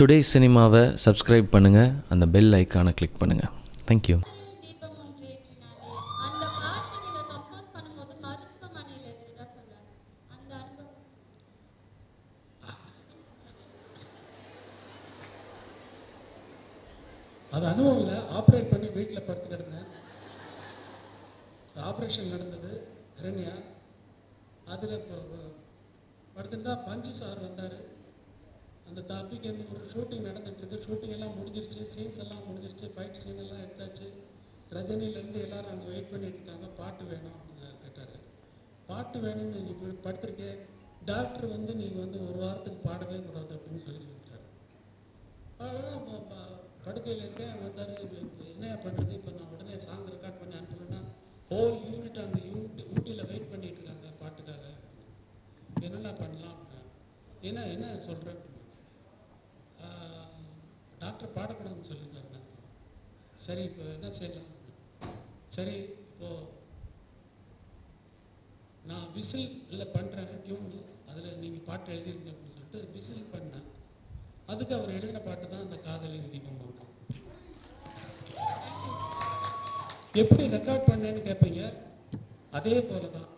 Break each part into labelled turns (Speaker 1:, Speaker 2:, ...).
Speaker 1: Today சினிமாவை subscribe பண்ணுங்கள் அந்த பெல் ஐக்கானை கிளிக் பண்ணுங்கள் தேங்க்யூ
Speaker 2: அது அனுபவம் இல்லை. ஆப்ரேட் பண்ணி வீட்டில் படுத்து கிடந்தேன். ஆப்ரேஷன் நடந்தது. ஹரண்யா அதில் படுத்துருந்தா பஞ்சு சார் வந்தார். டாபிக் வந்து ஒரு ஷூட்டிங் நடந்துட்டு இருக்கு ஷூட்டிங் எல்லாம் முடிஞ்சிருச்சு. சீன்ஸ் எல்லாம் முடிஞ்சிருச்சு. ஃபைட் சீன் எல்லாம் எடுத்தாச்சு. ரஜினிலேருந்து எல்லாரும் அங்கே வெயிட் பண்ணிட்டு இருக்காங்க. பாட்டு வேணும் அப்படின்னு கேட்டார். பாட்டு வேணும்னு நீங்கள் இப்படி படுத்திருக்கேன் டாக்டர் வந்து நீங்கள் வந்து ஒரு வாரத்துக்கு பாடவே கூடாது அப்படின்னு சொல்லி சொல்லிட்டாரு. அதான் படுக்கையில் இருக்கேன் வந்தார். என்ன பண்ணுறது இப்போ நான் உடனே சாங் ரெக்கார்ட் பண்ணி அனுப்பணும்னா ஹோல் யூனிட் அந்த யூனிட் ஊட்டியில் வெயிட் பண்ணிட்டு இருக்காங்க பாட்டுக்காக. என்னெல்லாம் பண்ணலாம்? அப்படின்னா, என்ன என்ன சொல்கிறேன் டாக்டர் பாடக்கூடாதுன்னு சொல்லியிருக்காருண்ணா சரி இப்போ என்ன செய்யலாம்? சரி இப்போது நான் விசில் இதில் பண்ணுறேன் டியூனு அதில் நீங்கள் பாட்டு எழுதிருங்க அப்படின்னு சொல்லிட்டு விசில் பண்ணேன். அதுக்கு அவர் எழுதின பாட்டு தான் அந்த காதலின் தீபம் ஒன்று எப்படி ரெக்கார்ட் பண்ணேன்னு கேட்பீங்க அதே போல தான்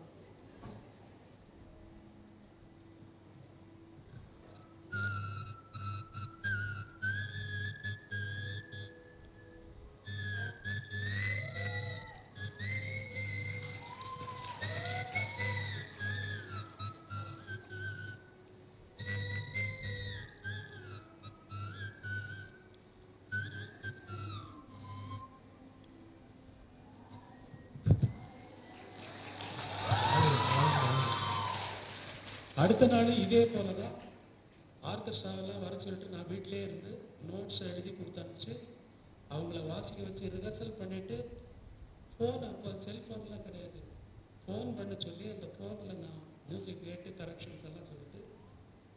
Speaker 2: அடுத்த நாள் இதே போல தான் ஆர்கெஸ்ட்ராவெல்லாம் வர சொல்லிட்டு நான் வீட்டிலே இருந்து நோட்ஸ் எழுதி கொடுத்து அனுப்பிச்சு அவங்கள வாசிக்க வச்சு ரிஹர்சல் பண்ணிவிட்டு ஃபோன் அப்போ செல்ஃபோன்லாம் கிடையாது. ஃபோன் பண்ண சொல்லி அந்த ஃபோனில் நான் மியூசிக் கேட்டு கரெக்ஷன்ஸ் எல்லாம் சொல்லிட்டு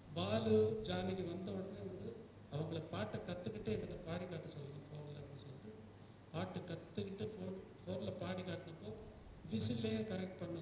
Speaker 2: பாலு ஜானகி வந்த உடனே வந்து அவங்கள பாட்டை கற்றுக்கிட்டு என்கிட்ட பாடி காட்ட சொல்லுங்க ஃபோனில் அப்படின்னு சொல்லிட்டு பாட்டு கற்றுக்கிட்டு ஃபோன் ஃபோனில் பாடி காட்டினப்போ விசில்லையே கரெக்ட் பண்ண